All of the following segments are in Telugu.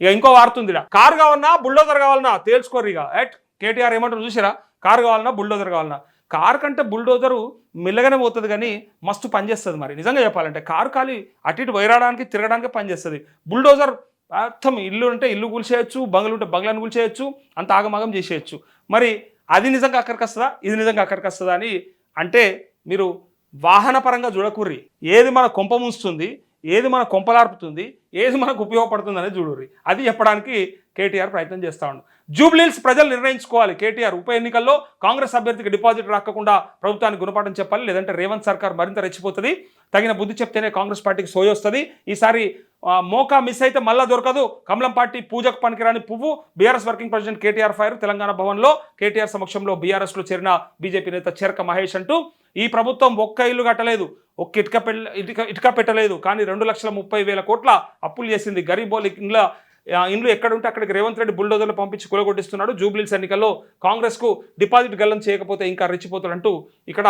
ఇక ఇంకో వార్తుంది కారు కావాలన్నా బుల్డోజర్ కావాలన్నా తేల్చుకోరు ఇక. ఎట్ కేటీఆర్ ఏమంటారు చూసారా? కారు కావాలన్నా బుల్డోజర్ కావాలన్నా. కారు కంటే బుల్డోజరు మెల్లగానే పోతుంది కానీ మస్తు పనిచేస్తుంది మరి. నిజంగా చెప్పాలంటే కారు ఖాళీ అటు ఇటు వైరాడానికి తిరగడానికి పనిచేస్తుంది బుల్డోజర్ అర్థం ఇల్లు ఉంటే ఇల్లు కూల్చేయచ్చు బంగ్లు ఉంటే బంగ్లాన్ని కూల్చేయచ్చు అంత ఆగమాగం చేసేయచ్చు. మరి అది నిజంగా అక్కడికి వస్తుందా? ఇది నిజంగా అక్కడికి వస్తుందా అని అంటే మీరు వాహన పరంగా చూడకూర్రి. ఏది మన కొంప ముంచుతుంది ఏది మన కొంపలార్పుతుంది ఏది మనకు ఉపయోగపడుతుంది అనేది చూడుర్రి అది చెప్పడానికి కేటీఆర్ ప్రయత్నం చేస్తా ఉండు. జూబ్లీల్స్ ప్రజలు నిర్ణయించుకోవాలి. కేటీఆర్ ఉప ఎన్నికల్లో కాంగ్రెస్ అభ్యర్థికి డిపాజిట్ రాకుండా ప్రభుత్వానికి గుణపాఠం చెప్పాలి లేదంటే రేవంత్ సర్కార్ మరింత రెచ్చిపోతుంది. తగిన బుద్ధి చెప్తేనే కాంగ్రెస్ పార్టీకి సోయొస్తుంది. ఈసారి మోకా మిస్ అయితే మళ్ళా దొరకదు. కమలం పార్టీ పూజకు పనికిరాని పువ్వు. BRS working president KTR fire Telangana భవన్లో కేటీఆర్ సమక్షంలో బీఆర్ఎస్లో చేరిన బీజేపీ నేత చెరక మహేష్ అంటూ ఈ ప్రభుత్వం ఒక్క ఇల్లు కట్టలేదు. ఒక్క ఇటుక పెట్ట ఇటుక ఇటుక పెట్టలేదు. కానీ రెండు లక్షల ముప్పై వేల కోట్ల అప్పులు చేసింది గరీబోల్ ఇండ్లు ఎక్కడ ఉంటే అక్కడికి రేవంత్ రెడ్డి బుల్డోజర్లు పంపించి కూలగొట్టిస్తున్నాడు. జూబ్లీస్ ఎన్నికల్లో కాంగ్రెస్కు డిపాజిట్ గల్లం చేయకపోతే ఇంకా రెచ్చిపోతాడంటూ ఇక్కడ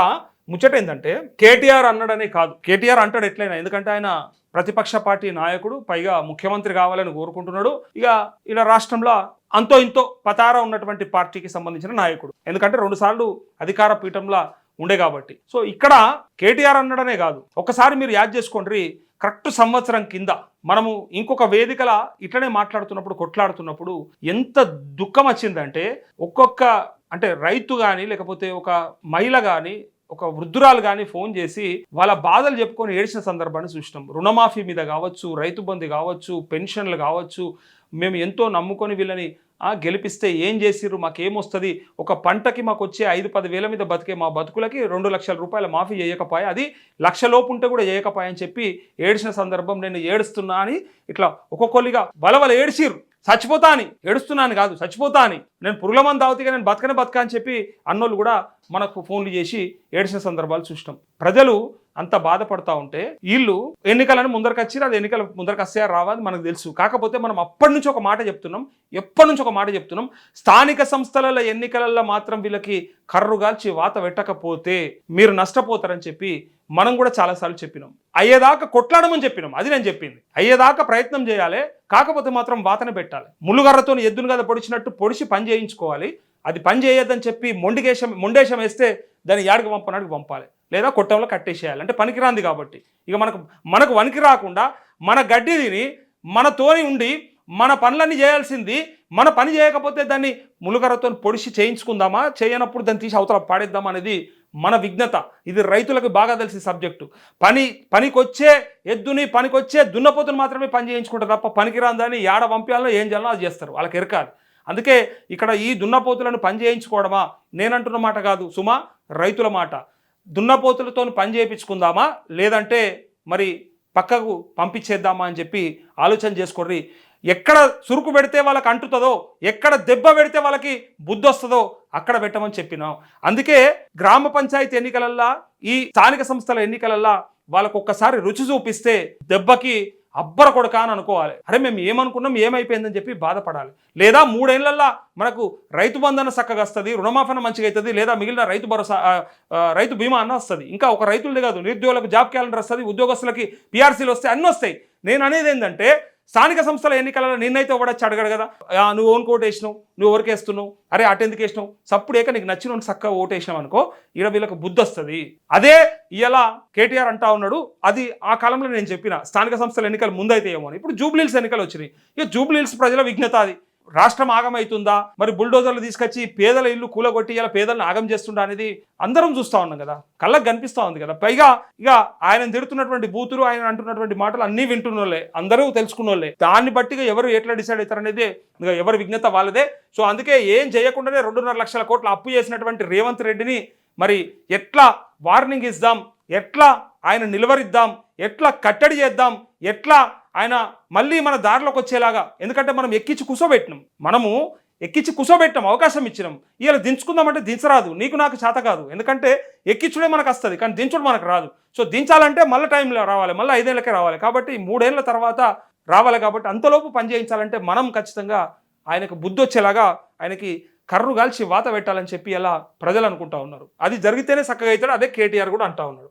ముచ్చట ఏంటంటే కేటీఆర్ అన్నాడనే కాదు. కేటీఆర్ అంటాడు ఎట్లయినా ఎందుకంటే ఆయన ప్రతిపక్ష పార్టీ నాయకుడు పైగా ముఖ్యమంత్రి కావాలని కోరుకుంటున్నాడు. ఇక ఇలా రాష్ట్రంలో అంతో ఇంతో పతారా ఉన్నటువంటి పార్టీకి సంబంధించిన నాయకుడు. ఎందుకంటే రెండుసార్లు అధికార పీఠంలో ఉండే కాబట్టి. సో ఇక్కడ కేటీఆర్ అన్నాడనే కాదు. ఒకసారి మీరు యాద్ చేసుకోండి. కరెక్ట్ సంవత్సరం కింద మనము ఇంకొక వేదికల ఇట్లనే మాట్లాడుతున్నప్పుడు కొట్లాడుతున్నప్పుడు ఎంత దుఃఖం వచ్చిందంటే ఒక్కొక్క అంటే రైతు కానీ లేకపోతే ఒక మహిళ కానీ ఒక వృద్ధురాలు కానీ ఫోన్ చేసి వాళ్ళ బాధలు చెప్పుకొని ఏడ్చిన సందర్భాన్ని చూసినాం. రుణమాఫీ మీద కావచ్చు రైతు బంధు కావచ్చు పెన్షన్లు కావచ్చు మేము ఎంతో నమ్ముకొని వీళ్ళని గెలిపిస్తే ఏం చేసిర్రు? మాకేమొస్తుంది? ఒక పంటకి మాకు వచ్చే ఐదు పది వేల మీద బతికే మా బతుకులకి రెండు లక్షల రూపాయల మాఫీ చేయకపోయా? అది లక్షలోపు ఉంటే కూడా చేయకపోయా అని చెప్పి ఏడ్చిన సందర్భం నేను ఏడుస్తున్నా అని ఇట్లా ఒక్కొక్కరిగా బలవల ఏడ్చిర్రు. చచ్చిపోతా అని. ఏడుస్తున్నాను కాదు చచ్చిపోతా అని. నేను పురుగుల మంది నేను బతకనే బతక అని చెప్పి అన్నోళ్ళు కూడా మనకు ఫోన్లు చేసి ఏడ్చిన సందర్భాలు చూసినాం. ప్రజలు అంత బాధపడతా ఉంటే వీళ్ళు ఎన్నికలను ముందరకు అది ఎన్నికలు ముందరకొస్తాయా రావా మనకు తెలుసు. కాకపోతే మనం అప్పటి నుంచి ఒక మాట చెప్తున్నాం ఎప్పటి నుంచి ఒక మాట చెప్తున్నాం స్థానిక సంస్థల ఎన్నికలలో మాత్రం వీళ్ళకి కర్రుగాల్చి వాత పెట్టకపోతే మీరు నష్టపోతారని చెప్పి మనం కూడా చాలాసార్లు చెప్పినాం. అయ్యేదాకా కొట్లాడమని చెప్పినాం అది నేను చెప్పింది. అయ్యేదాకా ప్రయత్నం చేయాలి కాకపోతే మాత్రం వాతన పెట్టాలి. ముళ్ళుగర్రతో ఎద్దును కదా పొడిచినట్టు పొడిచి పని చేయించుకోవాలి. అది పని చేయొద్దని చెప్పి మొండికేశం మొండేశం వేస్తే దాన్ని యాడికి పంపనాడికి పంపాలి. లేదా కొట్టంలో కట్టేసేయాలి. అంటే పనికిరాంది కాబట్టి. ఇక మనకు మనకు వనికి రాకుండా మన గడ్డి తిని మనతోని ఉండి మన పనులన్నీ చేయాల్సింది మన పని చేయకపోతే దాన్ని ములుగరతో పొడిచి చేయించుకుందామా? చేయనప్పుడు దాన్ని తీసి అవతల పాడేద్దామా అనేది మన విఘ్నత ఇది రైతులకు బాగా తెలిసిన సబ్జెక్టు. పని పనికొచ్చే ఎద్దుని పనికొచ్చే దున్నపోతుని మాత్రమే పని చేయించుకుంటారు తప్ప పనికిరాందని యాడ పంపించాలో ఏం చేయాలో అది చేస్తారు. వాళ్ళకి ఎరకాలి అందుకే ఇక్కడ ఈ దున్నపోతులను పని చేయించుకోవడమా? నేనంటున్న మాట కాదు. సుమా రైతుల మాట. దున్నపోతులతో పని చేయించుకుందామా? లేదంటే మరి పక్కకు పంపించేద్దామా అని చెప్పి ఆలోచన చేసుకోర్రి. ఎక్కడ సురుకు పెడితే వాళ్ళకి అంటుతుందో ఎక్కడ దెబ్బ పెడితే వాళ్ళకి బుద్ధి వస్తుందో అక్కడ పెట్టమని చెప్పినాం. అందుకే గ్రామ పంచాయతీ ఎన్నికలల్లా ఈ స్థానిక సంస్థల ఎన్నికలల్లా వాళ్ళకు ఒక్కసారి రుచి చూపిస్తే దెబ్బకి అబ్బర కొడక అని అనుకోవాలి. అరే మేము ఏమనుకున్నాం ఏమైపోయిందని చెప్పి బాధపడాలి. లేదా మూడేళ్ళల్లా మనకు రైతు బంధన చక్కగా వస్తుంది రుణమాఫన మంచిగా అవుతుంది లేదా మిగిలిన రైతు భరోసా రైతు బీమా అన్న వస్తుంది. ఇంకా ఒక రైతులది కాదు నిరుద్యోగులకు జాబ్ క్యాలెండర్ వస్తుంది ఉద్యోగస్తులకి పిఆర్సీలు వస్తాయి అన్నీ వస్తాయి. నేను అనేది ఏంటంటే స్థానిక సంస్థల ఎన్నికలలో నిన్నైతే ఇవ్వడచ్చు అడగడు కదా నువ్వు ఓన్ కోట్ వేసినావు నువ్వు ఎవరికి వేస్తున్నావు? అరే అటెందుకు వేసినావు? సప్పుడేక నీకు నచ్చిన చక్కగా ఓటు వేసినావు అనుకో ఈడ వీళ్ళకి బుద్ధి వస్తుంది. అదే ఇలా కేటీఆర్ అంటా ఉన్నాడు అది ఆ కాలంలో నేను చెప్పిన స్థానిక సంస్థల ఎన్నికలు ముందైతే ఏమో అని. ఇప్పుడు జూబ్లీల్స్ ఎన్నికలు వచ్చినాయి. ఇక జూబ్లీల్స్ ప్రజల విఘ్నత అది. రాష్ట్రం ఆగమవుతుందా మరి బుల్డోజర్లు తీసుకొచ్చి పేదల ఇల్లు కూలగొట్టి ఇలా పేదలను ఆగం చేస్తుండా అనేది అందరం చూస్తా ఉన్నాం కదా. కళ్ళకు కనిపిస్తూ ఉంది కదా. పైగా ఇక ఆయన తిడుతున్నటువంటి బూతులు ఆయన అంటున్నటువంటి మాటలు అన్నీ వింటున్నోళ్ళే. అందరూ తెలుసుకున్నోళ్ళే. దాన్ని బట్టిగా ఎవరు ఎట్లా డిసైడ్ అవుతారు అనేది ఇక ఎవరి విజ్ఞత వాళ్ళదే. సో అందుకే ఏం చేయకుండానే రెండున్నర లక్షల కోట్ల అప్పు చేసినటువంటి రేవంత్ రెడ్డిని మరి ఎట్లా వార్నింగ్ ఇద్దాం? ఎట్లా ఆయన నిలువరిద్దాం? ఎట్లా కట్టడి చేద్దాం? ఎట్లా ఆయన మళ్ళీ మన దారిలోకి వచ్చేలాగా? ఎందుకంటే మనం ఎక్కించి కూసోబెట్టినాం. మనము ఎక్కించి కూసోబెట్టాం అవకాశం ఇచ్చినాం. ఇలా దించుకుందామంటే దించరాదు. నీకు నాకు చేత కాదు. ఎందుకంటే ఎక్కించుడే మనకు వస్తుంది కానీ దించుడు మనకు రాదు. సో దించాలంటే మళ్ళీ టైంలో రావాలి మళ్ళీ ఐదేళ్ళకే రావాలి. కాబట్టి మూడేళ్ళ తర్వాత రావాలి కాబట్టి అంతలోపు పని చేయించాలంటే మనం ఖచ్చితంగా ఆయనకు బుద్ధి వచ్చేలాగా ఆయనకి కర్రు కాల్చి వాత పెట్టాలని చెప్పి అలా ప్రజలు అనుకుంటా ఉన్నారు. అది జరిగితేనే చక్కగా అవుతాడు అదే కేటీఆర్ కూడా అంటా ఉన్నాడు.